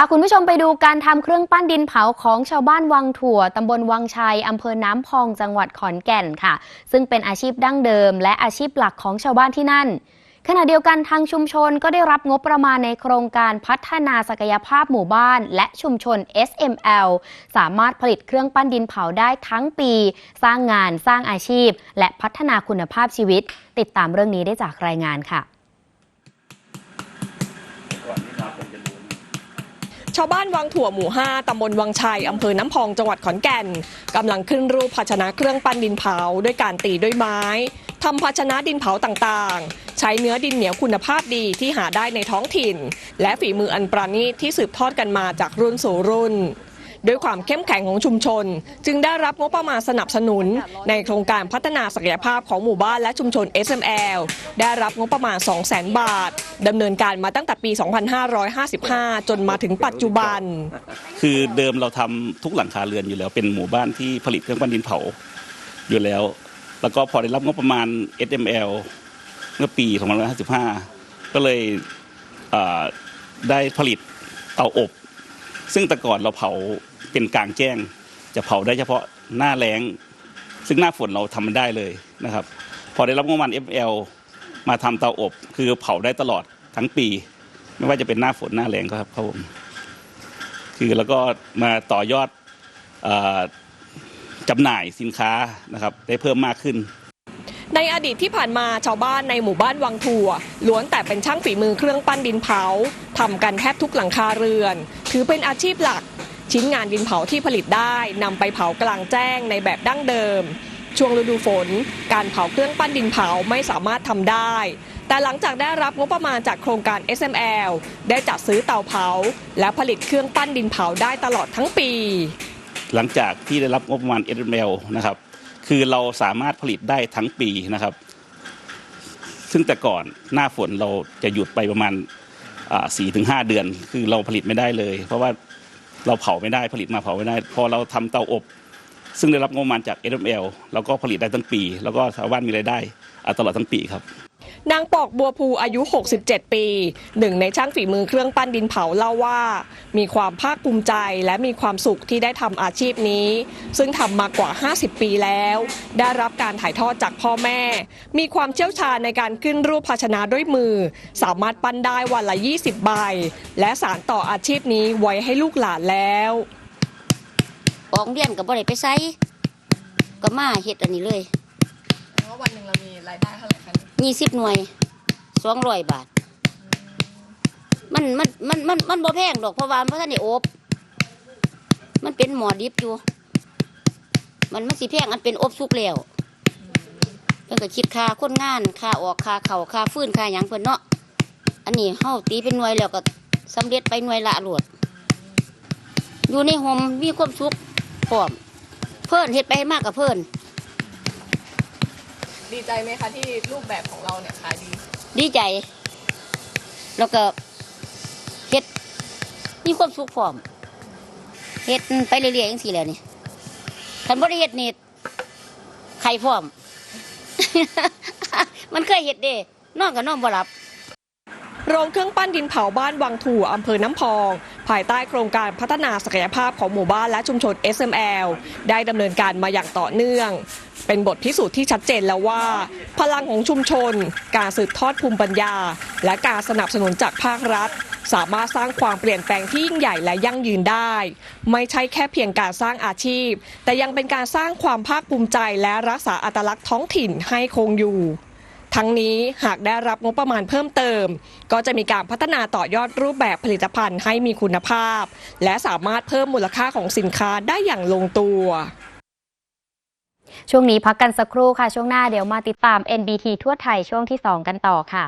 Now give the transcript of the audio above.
าคุณผู้ชมไปดูการทำเครื่องปั้นดินเผาของชาวบ้านวังถั่วตำบลวังชัยอำเภอน้ำพองจังหวัดขอนแก่นค่ะ ซึ่งเป็นอาชีพดั้งเดิม และอาชีพหลักของชาวบ้านที่นั่น ขณะเดียวกันทางชุมชนก็ได้รับงบประมาณในโครงการพัฒนาศักยภาพหมู่บ้าน และชุมชน SML สามารถผลิตเครื่องปั้นดินเผาได้ทั้งปี สร้างงานสร้างอาชีพ และพัฒนาคุณภาพชีวิต ติดตามเรื่องนี้ได้จากรายงานค่ะ ชาวบ้านวังถั่วหมู่ 5ตำบลวังชัย อำเภอน้ำพอง จังหวัดขอนแก่น กำลังขึ้นรูปภาชนะเครื่องปั้นดินเผา ด้วยการตีด้วยไม้ ทำภาชนะดินเผาต่างๆ ใช้เนื้อดินเหนียวคุณภาพดีที่หาได้ในท้องถิ่น และฝีมืออันประณีตที่สืบทอดกันมาจากรุ่นสู่รุ่น ด้วยความเข้มแข็งของชุมชน จึงได้รับงบประมาณสนับสนุน ในโครงการพัฒนาศักยภาพของหมู่บ้านและชุมชน SML ได้รับงบประมาณ 200,000 บาทดำเนินการมาตั้งแต่ปี 2555 จนมาถึงปัจจุบัน คือเดิมเราทำทุกหลังคาเรือนอยู่แล้วเป็นหมู่บ้านที่ผลิตเครื่องปั้นดินเผาอยู่แล้ว แล้วก็พอได้รับงบประมาณ SML เมื่อปี 2555 ก็เลยได้ผลิตเตาอบ ซึ่งแต่ก่อนเราเผา เป็นกลางแจ้ง จะเผาได้เฉพาะหน้าแล้ง ซึ่งหน้าฝนเราทำมันได้เลยนะครับ พอได้รับงบประมาณ FL มาทำเตาอบ คือเผาได้ตลอดทั้งปี ไม่ว่าจะเป็นหน้าฝนหน้าแรงก็ครับครับผมคือแล้วก็มาต่อยอดเออจำหน่ายสินค้านะครับได้เพิ่มมากขึ้น ในอดีตที่ผ่านมาชาวบ้านในหมู่บ้านวังถั่วล้วนแต่เป็นช่างฝีมือเครื่องปั้นดินเผาทำกันแทบทุกหลังคาเรือน ถือเป็นอาชีพหลัก ชิ้นงานดินเผาที่ผลิตได้นำไปเผากลางแจ้งในแบบดั้งเดิม ช่วงฤดูฝน การเผาเครื่องปั้นดินเผาไม่สามารถทำได้ แต่หลังจากได้รับงบประมาณจากโครงการ SML ได้จัดซื้อเตาเผา และผลิตเครื่องปั้นดินเผาได้ตลอดทั้งปี หลังจากที่ได้รับงบประมาณ SML นะครับคือเราสามารถผลิตได้ทั้งปีนะครับ ซึ่งแต่ก่อนหน้าฝนเราจะหยุดไปประมาณสี่ถึงห้าเดือน คือเราผลิตไม่ได้เลย เพราะว่า เราเผาไม่ได้ผลิตมาเผาไม่ได้ พอเราทำเตาอบ ซึ่งได้รับงบประมาณจาก SML เราก็ผลิตได้ทั้งปี แล้วก็ชาวบ้านมีรายได้ตลอดทั้งปีครับ นางปอกบัวภูอายุ 67 ปี หนึ่งในช่างฝีมือเครื่องปั้นดินเผาเล่าว่า มีความภาคภูมิใจและมีความสุขที่ได้ทำอาชีพนี้ ซึ่งทำมากว่า 50 ปีแล้ว ได้รับการถ่ายทอดจากพ่อแม่ มีความเชี่ยวชาญในการขึ้นรูปภาชนะด้วยมือ สามารถปั้นได้วันละ 20 ใบ และสารต่ออาชีพนี้ไว้ให้ลูกหลานแล้วออกเรียนกับบ่ได้ไปไสก็มาเฮ็ดอันนี้เลยว่าวันหนึ่งเรามีรายได้เท่าไหร่คะ ยี่สิบหน่วยสองร้อยบาท มันมันมันมันมันบ่แพงดอกเพราะว่ามันบ่ทันได้อบ มันเป็นหมอดิบอยู่ มันมันสิแพงอันเป็นอบสุกแล้วเพิ่นก็คิดค่าคนงานค่าออกค่าเข่าค่าฟื้นค่าหยังเพิ่นเนาะอันนี้เฮาตีเป็นหน่วยแล้วก็สำเร็จไปหน่วยละโลวดอยู่ในโฮมมีความสุขพร้อมเพิ่นเฮ็ดไปให้มากกับเพิ่น ดีใจไหมคะที่รูปแบบของเราเนี่ยขายดีดีใจ แล้วก็เฮ็ดมีความสุขพร้อมเฮ็ดไปเรื่อยๆอย่างสี่แหล้วนี่คันบ่ได้เฮ็ดนี่ใครพร้อม มันเคยเฮ็ดเด้นอนก็นอนบ่หลับ โรงเครื่องปั้นดินเผาบ้านวังถั่วอำเภอน้ำพอง ภายใต้โครงการพัฒนาศักยภาพของหมู่บ้านและชุมชน SML ได้ดำเนินการมาอย่างต่อเนื่อง เป็นบทพิสูจน์ที่ชัดเจนแล้วว่า พลังของชุมชน การสืบทอดภูมิปัญญา และการสนับสนุนจากภาครัฐ สามารถสร้างความเปลี่ยนแปลงที่ยิ่งใหญ่และยั่งยืนได้ ไม่ใช่แค่เพียงการสร้างอาชีพ แต่ยังเป็นการสร้างความภาคภูมิใจและรักษาอัตลักษณ์ท้องถิ่นให้คงอยู่ ทั้งนี้หากได้รับงบประมาณเพิ่มเติม ก็จะมีการพัฒนาต่อยอดรูปแบบผลิตภัณฑ์ให้มีคุณภาพ และสามารถเพิ่มมูลค่าของสินค้าได้อย่างลงตัวช่วงนี้พักกันสักครู่ค่ะ ช่วงหน้าเดี๋ยวมาติดตาม NBT ทั่วไทยช่วงที่ 2 กันต่อค่ะ